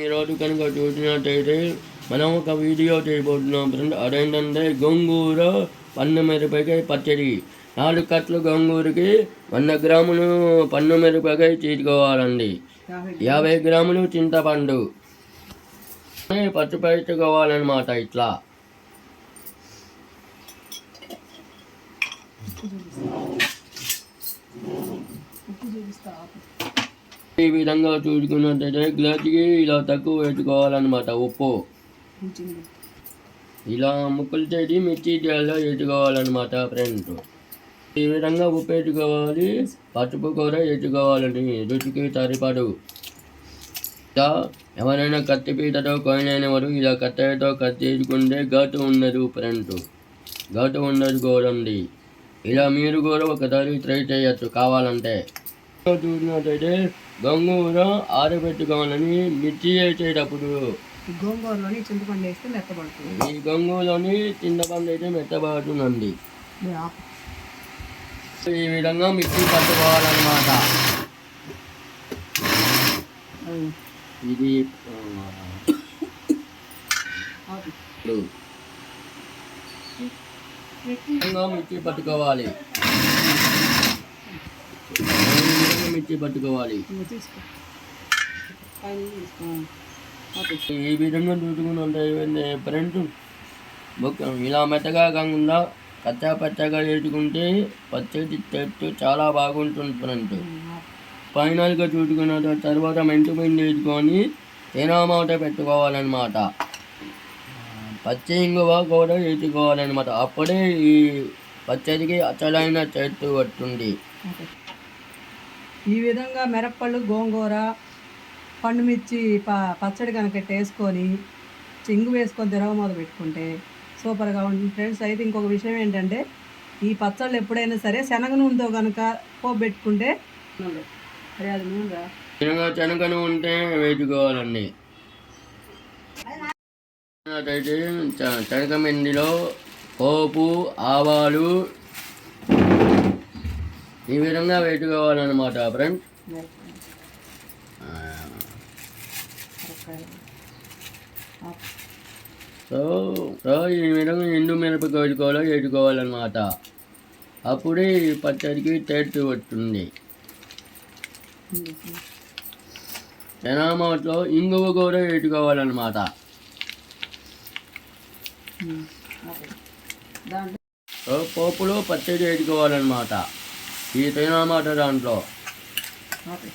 ఈరోజు కనుక చూసినట్టయితే మనం ఒక వీడియో చేయబోతున్నాం ఫ్రెండ్. అదేంటంటే గోంగూర పన్ను మిరపకాయ పచ్చడి. నాలుగు కట్టలు గోంగూరకి వంద గ్రాములు పన్ను మిరపకాయ తీసుకోవాలండి. యాభై గ్రాములు చింతపండు. పచ్చిపెట్టుకోవాలన్నమాట ఇట్లా. ఈ విధంగా చూసుకున్నట్టయితే గ్లాస్కి ఇలా తక్కువ వేసుకోవాలన్నమాట ఉప్పు. ఇలా ముక్కలు చేసి మిర్చి జాల్లో వేసుకోవాలన్నమాట ఫ్రెండ్స్ ఈ విధంగా ఉప్పు వేసుకోవాలి పసుపు కూర వేసుకోవాలండి రుచికి సరిపడు. ఇలా ఎవరైనా కత్తిపీటతో కోయినైన వారు ఇలా కత్తెరతో కట్ చేసుకుంటే ఘాటు ఉండదు ఫ్రెండ్స్ ఘాటు ఉండదు కూడండి ఇలా మీరు కూడా ఒకసారి ట్రై చేయొచ్చు కావాలంటే. చూసినట్టయితే గంగూర ఆరబెట్టుకోవాలని మిర్చి వేసేటప్పుడు. గోంగూరలోని చింతపండు వేస్తే మెత్తబడుతుంది. ఈ గంగులోని చింతపండు అయితే మెత్తబడుతుందండి. ఈ విధంగా మిక్సీ పట్టుకోవాలన్నమాట. ఇది మిక్సీ పట్టుకోవాలి. మిక్సీ పట్టుకోవాలి. ఈ విధంగా చూసుకుంటే ఫ్రెండ్స్ బొక్క ఇలా మెత్తగా కాకుండా కచ్చా పచ్చగా వేసుకుంటే పచ్చడి టేస్ట్ చాలా బాగుంటుంది ఫ్రెండ్స్ ఫైనల్గా చూసుకున్న తర్వాత మెంటు పిండి వేసుకొని తేనామాట పెట్టుకోవాలన్నమాట. పచ్చి ఇంగువ కూడా వేసుకోవాలన్నమాట. అప్పుడే ఈ పచ్చడికి అసలైన చెట్టు పట్టుంది. ఈ విధంగా మిరప్పళ్ళు గోంగూర పండుమిర్చి ప పచ్చడి కనుక వేసుకొని చింగు వేసుకొని తిరగమోద పెట్టుకుంటే సూపర్గా ఉంటుంది. ఫ్రెండ్స్ అయితే ఇంకొక విషయం ఏంటంటే ఈ పచ్చళ్ళు ఎప్పుడైనా సరే శనగ నూనెతో కనుక పోపు పెట్టుకుంటే అరే అది నూనె శనగ శనగను ఉంటే వేసుకోవాలండి అయితే చ- శనగ మెండిలో పోపు ఆవాలు ఈ విధంగా వేసుకోవాలన్నమాట ఫ్రెండ్స్ సో సో ఈ విధంగా ఎండు మిరపకాయలు కూడా వేసుకోవాలన్నమాట. అప్పుడే ఈ పచ్చడికి టేస్ట్ వస్తుంది. జనామాట్లో ఇంగువ కూడా వేసుకోవాలన్నమాట. దాంట్లో సో పోపులో పచ్చడి వేసుకోవాలన్నమాట. ఈ తినమాట దాంట్లో ఓకే